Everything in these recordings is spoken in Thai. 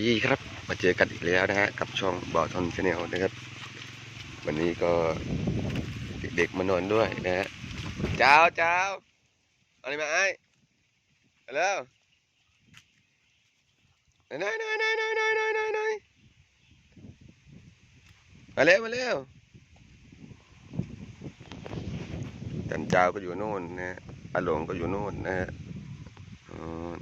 ดีครับ มาเจอกันอีกแล้วนะฮะกับช่องบอทอนชาแนลนะครับ วันนี้ก็เด็กๆมานอนด้วยนะฮะเจ้าเจ้าอะไรมาไอ้มาแล้วนายนายนายนายนายนายนายนายมาแล้วมาแล้วจันเจ้าก็อยู่โน่นนะฮะอาหลงก็อยู่โน่นนะฮะอ๋อ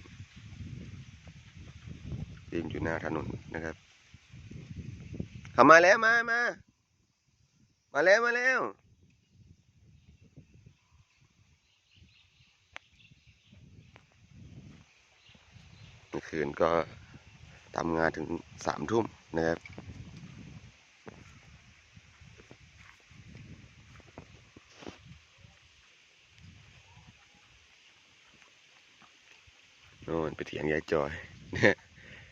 ยืนอยู่หน้าถนนนะครับเขามาแล้วมามา มาแล้วมาแล้วเมื่อคืนก็ทำงานถึงสามทุ่มนะครับโน่นไปเถียงยายจอยเนี่ย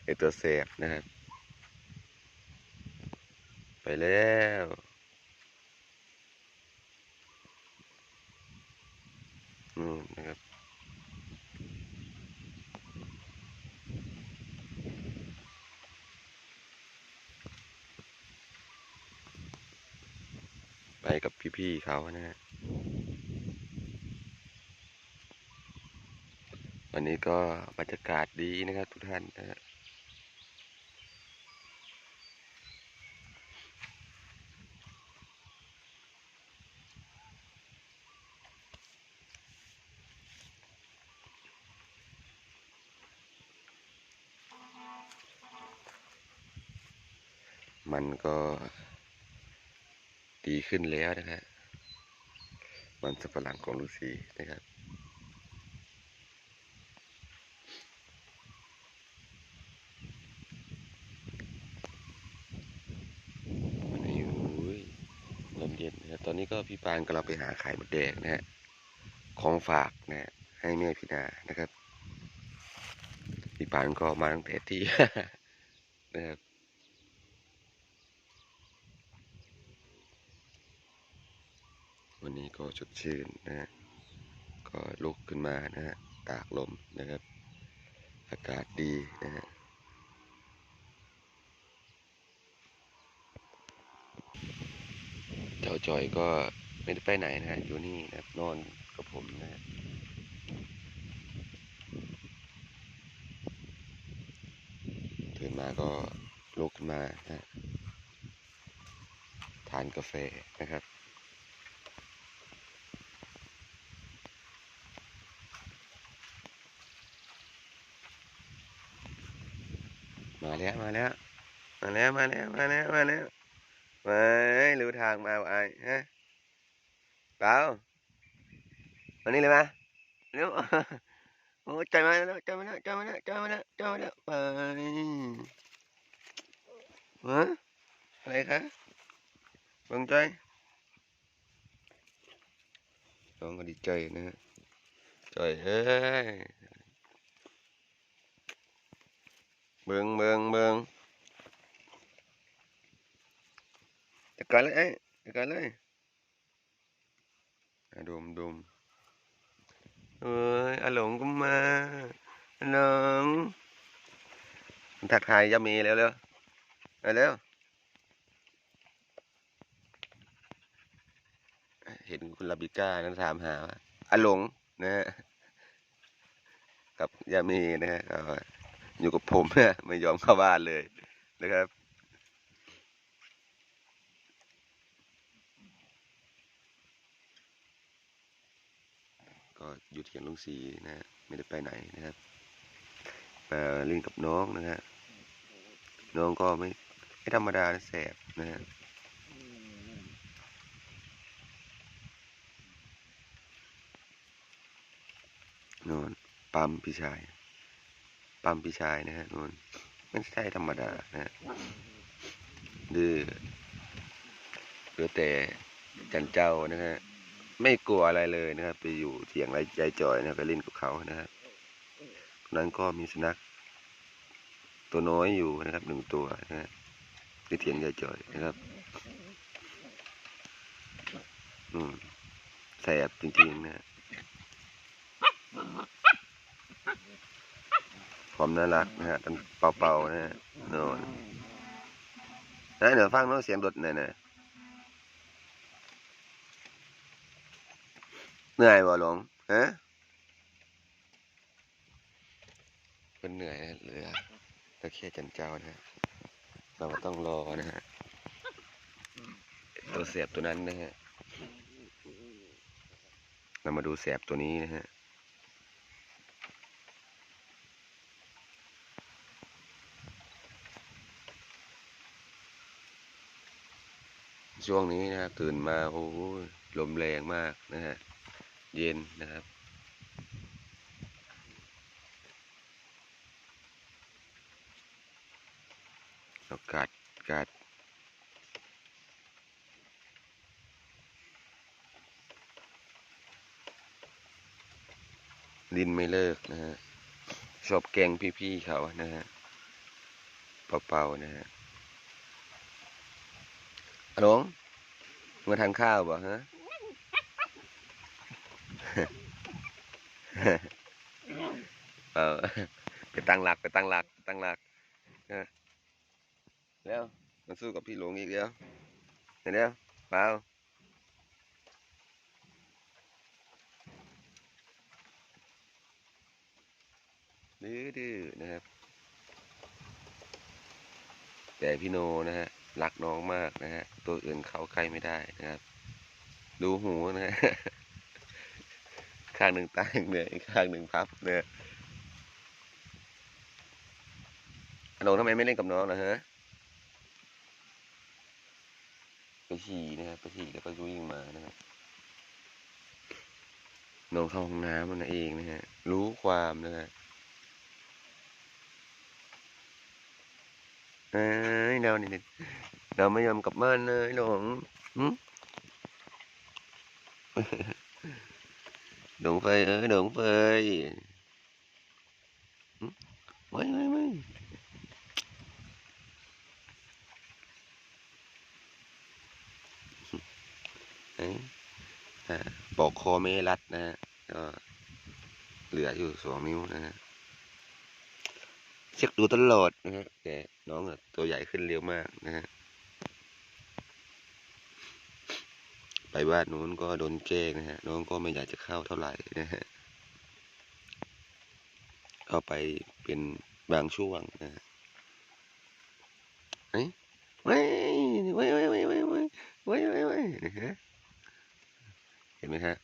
ไอตัวเสบนะครับ ไปแล้ว นู่นนะครับไปกับพี่ๆเขานะฮะ วันนี้ก็บรรยากาศดีนะครับทุกท่านนะฮะ มันก็ดีขึ้นแล้วนะฮะมันสับปะหลังของลูกสีนะครับวันนี้อุ้ยลมเย็นนะครับตอนนี้ก็พี่ปานกำลังไปหาไข่มดแดงนะฮะ ของฝากนะฮะให้แม่พี่นานะครับ พี่ปานก็มาตั้งแต่ที่นะครับ วันนี้ก็สดชื่นนะฮะก็ลุกขึ้นมานะฮะตากลมนะครับ อากาศดีนะฮะเจ้าจอยก็ไม่ได้ไปไหนนะฮะอยู่นี่นะนอนกับผมนะฮะตื่นมาก็ลุกขึ้นมานะทานกาแฟนะครับ มาแล้วมาแล้วมาแล้วมาแล้วมาแล้วมาแล้วมารู้ทางมาว่ะไอ้ฮะเปล่ามานี่เลยมาเร็วโอ้ใจมาแล้วใจมาแล้วใจมาแล้วใจมาแล้วใจมาแล้วไปฮะอะไรคะบังใจน้องก็ดีใจนะฮะใจเฮ้ย เบิงเบิงเบิงจัดการเลยไอ้ยจัดการเลยดมดมเอ้ยอาหลงก็มาอาหลงทักทายยามีเร็วเร็วมาเร็วเห็นคุณลาบิก้านั้นถามหาว่าอาหลงนะฮะกับยามีนะฮะ อยู่กับผมนะไม่ยอมเข้าบ้านเลยนะครับ ก็อยู่เถียงลุงสีนะฮะไม่ได้ไปไหนนะครับมาเล่นกับน้องนะฮะน้องก็ไม่ไม่ธรรมดาแสบนะฮะนอนปั๊มพี่ชาย ปั๊มพี่ชายนะฮะนอนไม่ใช่ธรรมดานะฮะดื้อเหลือแต่จันเจ้านะฮะไม่กลัวอะไรเลยนะครับ ไปอยู่เถียงไรใจจอยนะไปเล่นกับเขานะครับนั้นก็มีสุนัข ตัวน้อยอยู่นะครับหนึ่งตัวนะฮะที่เถียงยายจอยนะครับอืมแสบจริงๆนะฮะ ความน่ารักนะฮะกันเป่าๆนะฮะโน่นนะเดี๋ยวฟังน้ตเสียงรถหน่อยนะเหนื่อยบ่หลงฮะเป็นเหนื่อยนะเหลือตะเคียนจันเจ้านะฮะ เราต้องรอนะฮะ ตัวเสียบตัวนั้นนะฮะ เรามาดูแสบตัวนี้นะฮะ ช่วงนี้นะครับ ตื่นมาโอ้โหลมแรงมากนะฮะเย็นนะครับ อากาศอากาศดินไม่เลิกนะฮะชอบแกงพี่ๆเขานะฮะเป่าๆนะฮะ อะหลงมาทานข้าวบ่ฮะเออไปตั้งหลักไปตั้งหลักตั้งหลักแล้วมาสู้กับพี่หลวงอีกแล้วเห็นแล้วเปล่าดื้อดื้อนะครับแต่พี่โนนะฮะ รักน้องมากนะฮะ ตัวอื่นเขาใกล้ไม่ได้นะครับ ดูหูนะฮะ ข้างหนึ่งตั้งเนี่ยอีกข้างหนึ่งพับเนี่ยอโนทำไมไม่เล่นกับน้องนะฮะ ไปฉี่นะครับไปฉี่แล้วก็วิ่งมานะครับน้องเข้าห้องน้ำมันเองนะฮะ รู้ความนะฮะอ้ย เรานี่เราไม่ยอมกลับบ้านเลยหลงหลงไฟเอ้ยหลงไฟไม่ไม่ไม่เอ้ยอ่าปอกคอไม่รัดนะฮะก็เหลืออยู่สองนิ้วนะฮะ เช็คดูตลอดนะฮะแต่น้องตัวใหญ่ขึ้นเร็วมากนะฮะไปบ้านนู้นก็โดนแกล้งนะฮะน้องก็ไม่อยากจะเข้าเท่าไหร่นะฮะเข้าไปเป็นบางช่วงนะฮะเฮ้ยเว้ยเว้ยเว้ยเว้ยเว้ยเว้ยเว้ยเว้ยเว้นะฮะเห็นไหมฮะ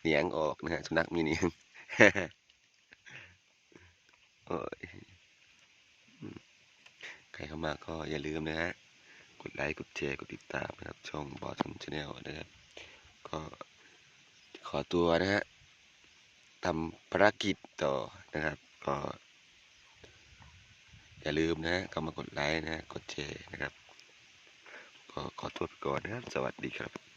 เนียงออกนะฮะสุนัขมีเนียงโอ้ย ใครเข้ามาก็อย่าลืมนะฮะ กดไลค์ กดแชร์ กดติดตามนะครับ ช่องบอสชาแนลนะครับ ก็ขอตัวนะฮะทำภารกิจต่อนะครับ ก็ อย่าลืมนะฮะก็มากดไลค์นะฮะกดแชร์นะครับ ก็ขอตัวไปก่อนนะครับ สวัสดีครับ